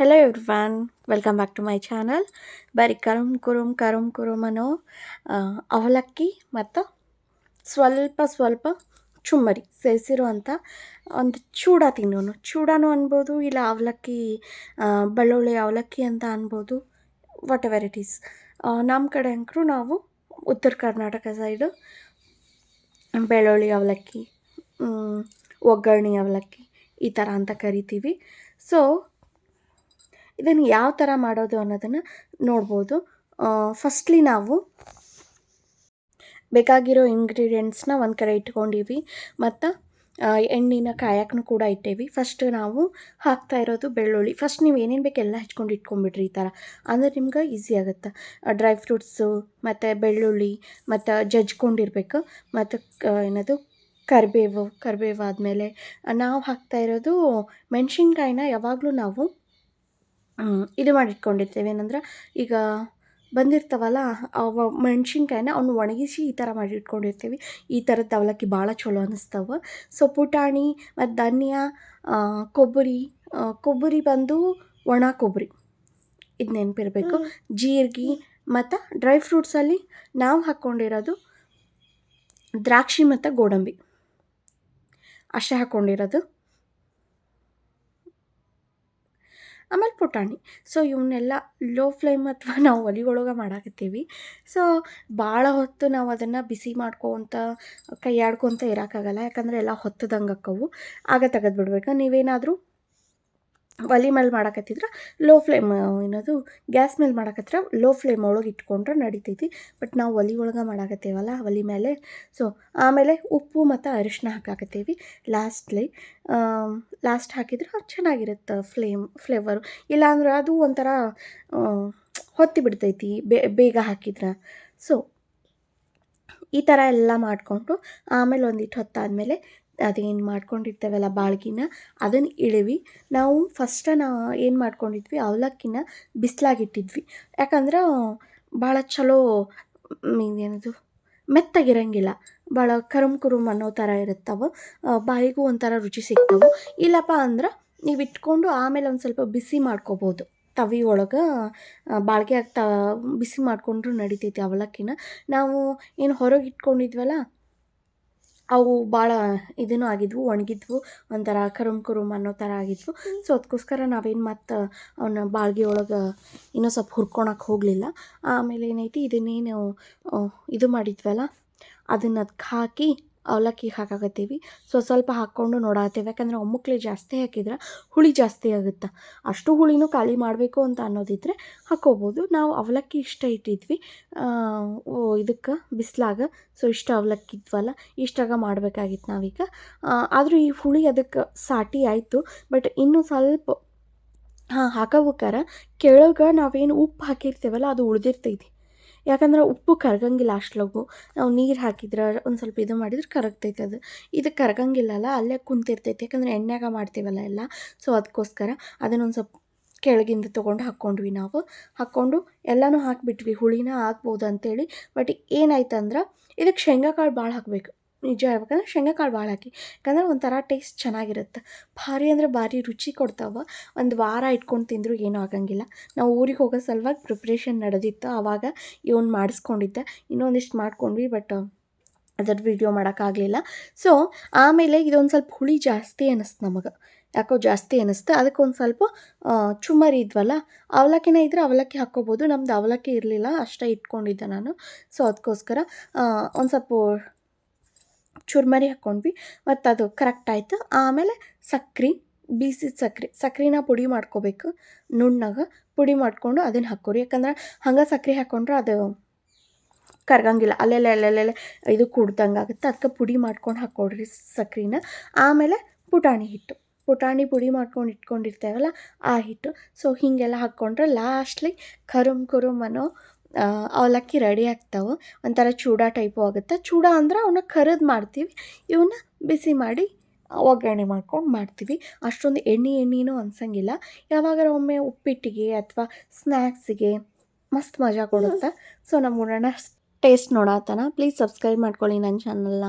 Hello everyone welcome back to my channel ಬರೀ ಕರುಮ್ ಕುರುಮ್ ಕರುಮ್ ಕುರುಮ್ ಅನ್ನೋ ಆ, ಅವಲಕ್ಕಿ ಮತ್ತು ಸ್ವಲ್ಪ ಸ್ವಲ್ಪ ಚುಮ್ಮರಿ ಸೇರಿಸಿರುವಂಥ ಒಂದು ಚೂಡ ತಿನ್ನೋನು ಚೂಡನೂ ಅನ್ಬೋದು ಇಲ್ಲ ಅವಲಕ್ಕಿ ಆ, ಬೆಳ್ಳುಳ್ಳಿ ಅವಲಕ್ಕಿ ಅಂತ ಅನ್ಬೋದು ವಾಟ್ ಎವರ್ ಇಟ್ ಈಸ್ ನಮ್ಮ ಕಡೆ ಅಂಕರು ನಾವು ಉತ್ತರ ಕರ್ನಾಟಕ ಸೈಡು ಬೆಳ್ಳುಳ್ಳಿ ಅವಲಕ್ಕಿ ಮ್, ಒಗ್ಗರಣೆ ಅವಲಕ್ಕಿ ಈ ಥರ ಅಂತ ಕರಿತೀವಿ ಸೊ ಇದನ್ನು ಯಾವ ಥರ ಮಾಡೋದು ಅನ್ನೋದನ್ನು ನೋಡ್ಬೋದು. ಫಸ್ಟ್ಲಿ ನಾವು ಬೇಕಾಗಿರೋ ಇಂಗ್ರೀಡಿಯೆಂಟ್ಸ್ನ ಒಂದು ಕಡೆ ಇಟ್ಕೊಂಡಿವಿ. ಮತ್ತು ಎಣ್ಣೆನ ಕಾಯಕ್ಕೂ ಕೂಡ ಇಟ್ಟೇವಿ. ಫಸ್ಟ್ ನಾವು ಹಾಕ್ತಾ ಇರೋದು ಬೆಳ್ಳುಳ್ಳಿ. ಫಸ್ಟ್ ನೀವು ಏನೇನು ಬೇಕು ಎಲ್ಲ ಹಚ್ಕೊಂಡು ಇಟ್ಕೊಂಡ್ಬಿಡ್ರಿ ಈ ಥರ. ಅಂದರೆ ನಿಮ್ಗೆ ಈಸಿ ಆಗುತ್ತೆ. ಡ್ರೈ ಫ್ರೂಟ್ಸು ಮತ್ತು ಬೆಳ್ಳುಳ್ಳಿ, ಮತ್ತು ಜಜ್ಕೊಂಡಿರ್ಬೇಕು. ಮತ್ತು ಏನದು, ಕರಿಬೇವು ಕರಿಬೇವು ಆದಮೇಲೆ ನಾವು ಹಾಕ್ತಾ ಇರೋದು ಮೆಣಸಿನ್ಕಾಯಿನ ಯಾವಾಗಲೂ ನಾವು ಇದು ಮಾಡಿಟ್ಕೊಂಡಿರ್ತೇವೆ. ಏನಂದ್ರೆ ಈಗ ಬಂದಿರ್ತಾವಲ್ಲ ಅವ ಮೆಣ್ಸಿನ್ಕಾಯಿನ ಅವನ್ನ ಒಣಗಿಸಿ ಈ ಥರ ಮಾಡಿ ಇಟ್ಕೊಂಡಿರ್ತೀವಿ ಈ ಥರದ್ದು ಅವಲಕ್ಕಿ ಭಾಳ ಚಲೋ ಅನ್ನಿಸ್ತಾವೆ ಸೊ ಪುಟಾಣಿ ಮತ್ತು ಧನಿಯಾ ಕೊಬ್ಬರಿ ಕೊಬ್ಬರಿ ಬಂದು ಒಣ ಕೊಬ್ಬರಿ. ಇದು ನೆನಪಿರಬೇಕು. ಜೀರಿಗೆ ಮತ್ತು ಡ್ರೈ ಫ್ರೂಟ್ಸಲ್ಲಿ ನಾವು ಹಾಕ್ಕೊಂಡಿರೋದು ದ್ರಾಕ್ಷಿ ಮತ್ತು ಗೋಡಂಬಿ. ಅಷ್ಟೇ ಹಾಕ್ಕೊಂಡಿರೋದು ಆಮೇಲೆ ಪುಟಾಣಿ. ಸೊ ಇವನ್ನೆಲ್ಲ ಲೋ ಫ್ಲೇಮ್ ಅಥವಾ ನಾವು ಒಲೆ ಒಳಗೆ ಮಾಡಾಕತ್ತೀವಿ. ಸೊ ಭಾಳ ಹೊತ್ತು ನಾವು ಅದನ್ನು ಬಿಸಿ ಮಾಡ್ಕೊತ, ಕೈಯಾಡ್ಕೊತ ಇರೋಕ್ಕಾಗಲ್ಲ ಯಾಕಂದರೆ ಎಲ್ಲ ಹೊತ್ತದಂಗೆ ಅಕ್ಕವು. ಆಗ ತೆಗೆದು ಬಿಡ್ಬೇಕು ನೀವೇನಾದರೂ ಒಲೆ ಮೇಲೆ ಮಾಡಕತ್ತಿದ್ರೆ ಲೋ ಫ್ಲೇಮ್ ಏನದು ಗ್ಯಾಸ್ ಮೇಲೆ ಮಾಡಕತ್ತಿರ ಲೋ ಫ್ಲೇಮ್ ಒಳಗೆ ಇಟ್ಕೊಂಡ್ರೆ ನಡಿತೈತಿ. ಬಟ್ ನಾವು ಒಲೆ ಒಳಗೆ ಮಾಡಕತ್ತೇವಲ್ಲ ಒಲೆ ಮೇಲೆ ಸೊ ಆಮೇಲೆ ಉಪ್ಪು ಮತ್ತು ಅರಿಶಿನ ಹಾಕಾಕತ್ತೀವಿ. ಲಾಸ್ಟ್ಲಿ ಲಾಸ್ಟ್ ಹಾಕಿದ್ರೆ ಚೆನ್ನಾಗಿರುತ್ತೆ ಫ್ಲೇಮ್ ಫ್ಲೇವರು ಇಲ್ಲಾಂದ್ರೆ ಅದು ಒಂಥರ ಹೊತ್ತಿ ಬಿಡ್ತೈತಿ ಬೇಗ ಹಾಕಿದ್ರೆ. ಸೊ ಈ ಥರ ಎಲ್ಲ ಮಾಡಿಕೊಂಡು ಆಮೇಲೆ ಒಂದಿಟ್ಟು ಹೊತ್ತಾದಮೇಲೆ ಅದೇನು ಮಾಡ್ಕೊಂಡಿರ್ತೇವಲ್ಲ ಬಾಳ್ಗಿನ ಅದನ್ನು ಇಳಿವಿ. ನಾವು ಫಸ್ಟ ನಾ ಏನು ಮಾಡ್ಕೊಂಡಿದ್ವಿ, ಅವಲಕ್ಕಿನ ಬಿಸಿಲಾಗಿಟ್ಟಿದ್ವಿ. ಯಾಕಂದ್ರೆ, ಭಾಳ ಚಲೋ ಏನದು, ಮೆತ್ತಗಿರಂಗಿಲ್ಲ. ಭಾಳ ಕರುಮ್ ಕುರುಮ್ ಅನ್ನೋ ಥರ ಇರುತ್ತವೆ. ಬಾಯಿಗೂ ಒಂಥರ ರುಚಿ ಸಿಗ್ತವೆ. ಇಲ್ಲಪ್ಪ ಅಂದ್ರೆ, ನೀವು ಇಟ್ಕೊಂಡು ಆಮೇಲೆ ಒಂದು ಸ್ವಲ್ಪ ಬಿಸಿ ಮಾಡ್ಕೋಬೋದು. ತವಿ ಒಳಗೆ ಬಾಳ್ಗೆ ಆಗ್ತಾ ಬಿಸಿ ಮಾಡಿಕೊಂಡ್ರೂ ನಡಿತೈತಿ ಅವಲಕ್ಕಿನ. ನಾವು ಏನು ಹೊರಗೆ ಇಟ್ಕೊಂಡಿದ್ವಲ್ಲ ಅವು ಭಾಳ ಇದನ್ನು ಆಗಿದ್ವು ಒಣಗಿದ್ವು ಒಂಥರ ಕರುಮ್ ಕುರುಮ್ ಅನ್ನೋ ಥರ ಆಗಿದ್ವು. ಸೊ ಅದಕ್ಕೋಸ್ಕರ ನಾವೇನು ಮತ್ತು ಅವನ್ನ ಬಾಳ್ಗೆ ಒಳಗೆ ಇನ್ನೂ ಸ್ವಲ್ಪ ಹುರ್ಕೊಳಕ್ಕೆ ಹೋಗಲಿಲ್ಲ. ಆಮೇಲೆ ಏನೈತಿ ಇದನ್ನೇನು ಇದು ಮಾಡಿದ್ವಲ್ಲ ಅದನ್ನು ಅದಕ್ಕೆ ಹಾಕಿ ಅವಲಕ್ಕಿ ಹಾಕಾಕತ್ತೀವಿ. ಸೊ, ಸ್ವಲ್ಪ ಹಾಕ್ಕೊಂಡು ನೋಡಾತ್ತೀವಿ. ಯಾಕಂದ್ರೆ ಒಮ್ಮಕ್ಳಿ ಜಾಸ್ತಿ ಹಾಕಿದ್ರೆ ಹುಳಿ ಜಾಸ್ತಿ ಆಗುತ್ತೆ. ಅಷ್ಟು ಹುಳಿನೂ ಖಾಲಿ ಮಾಡಬೇಕು ಅಂತ ಅನ್ನೋದಿದ್ರೆ ಹಾಕ್ಕೋಬೋದು ನಾವು ಅವಲಕ್ಕಿ ಇಷ್ಟ ಇಟ್ಟಿದ್ವಿ. ಇದಕ್ಕೆ ಬಿಸ್ಲಾಗ. ಸೊ, ಇಷ್ಟ ಅವಲಕ್ಕಿ ಇದ್ವಲ್ಲ, ಇಷ್ಟಾಗ ಮಾಡಬೇಕಾಗಿತ್ತು ನಾವೀಗ. ಆದರೂ ಈ ಹುಳಿ ಅದಕ್ಕೆ ಸಾಟಿ ಆಯಿತು. ಬಟ್ ಇನ್ನೂ ಸ್ವಲ್ಪ, ಹಾಂ, ಹಾಕೋಬೇಕಾರ, ಕೆಳಗೆ ನಾವೇನು ಉಪ್ಪು ಹಾಕಿರ್ತೀವಲ್ಲ, ಅದು ಉಳ್ದಿರ್ತೈತಿ. ಯಾಕಂದ್ರೆ ಉಪ್ಪು ಕರಗಂಗಿಲ್ಲ ಅಷ್ಟ್ಲಗು. ನಾವು ನೀರು ಹಾಕಿದ್ರೆ ಒಂದು ಸ್ವಲ್ಪ ಇದು ಮಾಡಿದ್ರೆ ಕರಗ್ತೈತೆ ಅದು. ಇದು ಕರಗಂಗಿಲ್ಲಲ್ಲ, ಅಲ್ಲೇ ಕುಂತಿರ್ತೈತೆ. ಯಾಕಂದ್ರೆ ಎಣ್ಣೆಗೆ ಮಾಡ್ತೀವಲ್ಲ ಎಲ್ಲ. ಸೊ ಅದಕ್ಕೋಸ್ಕರ ಅದನ್ನೊಂದು ಸ್ವಲ್ಪ ಕೆಳಗಿಂದ ತೊಗೊಂಡು ಹಾಕ್ಕೊಂಡ್ವಿ ನಾವು. ಹಾಕ್ಕೊಂಡು ಎಲ್ಲನೂ ಹಾಕಿಬಿಟ್ವಿ. ಹುಳಿನ ಹಾಕ್ಬೋದು ಅಂತೇಳಿ. ಬಟ್ ಏನಾಯ್ತಂದ್ರೆ ಇದಕ್ಕೆ ಶೇಂಗಾಕಾಳು ಭಾಳ ಹಾಕಬೇಕು. ನಿಜ ಹೇಳ್ಬೇಕಂದ್ರೆ ಶೇಂಗಾಕಾಳು ಭಾಳ ಹಾಕಿ. ಯಾಕಂದ್ರೆ ಒಂಥರ ಟೇಸ್ಟ್ ಚೆನ್ನಾಗಿರುತ್ತೆ. ಭಾರಿ ಅಂದರೆ ಭಾರಿ ರುಚಿ ಕೊಡ್ತಾವೆ. ಒಂದು ವಾರ ಇಟ್ಕೊಂಡು ತಿಂದರೂ ಏನೂ ಆಗಂಗಿಲ್ಲ. ನಾವು ಊರಿಗೆ ಹೋಗೋ ಸಲುವಾಗಿ ಪ್ರಿಪ್ರೇಷನ್ ನಡೆದಿತ್ತು. ಆವಾಗ ಇವನು ಮಾಡಿಸ್ಕೊಂಡಿದ್ದೆ. ಇನ್ನೊಂದಿಷ್ಟು ಮಾಡ್ಕೊಂಡ್ವಿ ಬಟ್ ಅದ್ರ ವಿಡಿಯೋ ಮಾಡೋಕ್ಕಾಗಲಿಲ್ಲ ಸೊ ಆಮೇಲೆ ಇದೊಂದು ಸ್ವಲ್ಪ ಹುಳಿ ಜಾಸ್ತಿ ಅನ್ನಿಸ್ತು ನಮಗೆ. ಯಾಕೋ ಜಾಸ್ತಿ ಅನ್ನಿಸ್ತು ಅದಕ್ಕೆ ಒಂದು ಸ್ವಲ್ಪ ಚುಮ್ಮರಿ ಇದ್ವಲ್ಲ, ಅವಲಕ್ಕಿನ ಇದ್ದರೆ ಅವಲಕ್ಕಿ ಹಾಕ್ಕೋಬೋದು. ನಮ್ದು ಅವಲಕ್ಕಿ ಇರಲಿಲ್ಲ, ಅಷ್ಟೇ ಇಟ್ಕೊಂಡಿದ್ದೆ ನಾನು. ಸೊ ಅದಕ್ಕೋಸ್ಕರ ಒಂದು ಸ್ವಲ್ಪ ಚುರ್ಮರಿ ಹಾಕ್ಕೊಂಡ್ವಿ ಮತ್ತು ಅದು ಕರೆಕ್ಟ್ ಆಯಿತು. ಆಮೇಲೆ ಸಕ್ರೆ, ಬೀಸಿದ ಸಕ್ರೆ. ಸಕ್ರೆನ ಪುಡಿ ಮಾಡ್ಕೋಬೇಕು. ನುಣ್ಣಾಗ ಪುಡಿ ಮಾಡಿಕೊಂಡು ಅದನ್ನು ಹಾಕೋರಿ. ಯಾಕಂದ್ರೆ ಹಂಗೆ ಸಕ್ರೆ ಹಾಕ್ಕೊಂಡ್ರೆ ಅದು ಕರಗಂಗಿಲ್ಲ. ಅಲ್ಲೆಲ್ಲ ಅಲ್ಲೆಲ್ಲೆಲ್ಲ ಇದು ಕುಡ್ದಂಗೆ ಆಗುತ್ತೆ. ಅದಕ್ಕೆ ಪುಡಿ ಮಾಡ್ಕೊಂಡು ಹಾಕ್ಕೊಡ್ರಿ ಸಕ್ರೆನ. ಆಮೇಲೆ ಪುಟಾಣಿ ಹಿಟ್ಟು. ಪುಟಾಣಿ ಪುಡಿ ಮಾಡ್ಕೊಂಡು ಇಟ್ಕೊಂಡಿರ್ತೇವಲ್ಲ ಆ ಹಿಟ್ಟು. ಸೊ ಹೀಗೆಲ್ಲ ಹಾಕ್ಕೊಂಡ್ರೆ ಲಾಸ್ಟ್ಲಿ ಕರುಮ್ ಕುರುಮ್ ಅನ್ನೋ ಅವಲಕ್ಕಿ ರೆಡಿ ಆಗ್ತಾವೆ. ಒಂಥರ ಚೂಡ ಟೈಪು ಆಗುತ್ತೆ. ಚೂಡ ಅಂದ್ರೆ ಅವನ್ನ ಕರಿದು ಮಾಡ್ತೀವಿ. ಇವನ್ನ ಬಿಸಿ ಮಾಡಿ ಒಗ್ಗರಣೆ ಮಾಡ್ಕೊಂಡು ಮಾಡ್ತೀವಿ. ಅಷ್ಟೊಂದು ಎಣ್ಣೆ ಎಣ್ಣೆನೂ ಅನ್ಸಂಗಿಲ್ಲ. ಯಾವಾಗಾರ ಒಮ್ಮೆ ಉಪ್ಪಿಟ್ಟಿಗೆ ಅಥವಾ ಸ್ನ್ಯಾಕ್ಸಿಗೆ ಮಸ್ತ್ ಮಜಾ ಕೊಡುತ್ತೆ. ಸೊ ನಮ್ಮ ಉಡೋಣ ಟೇಸ್ಟ್ ನೋಡಾತನ ಪ್ಲೀಸ್ ಸಬ್ಸ್ಕ್ರೈಬ್ ಮಾಡ್ಕೊಳ್ಳಿ ನನ್ನ ಚಾನಲ್ನ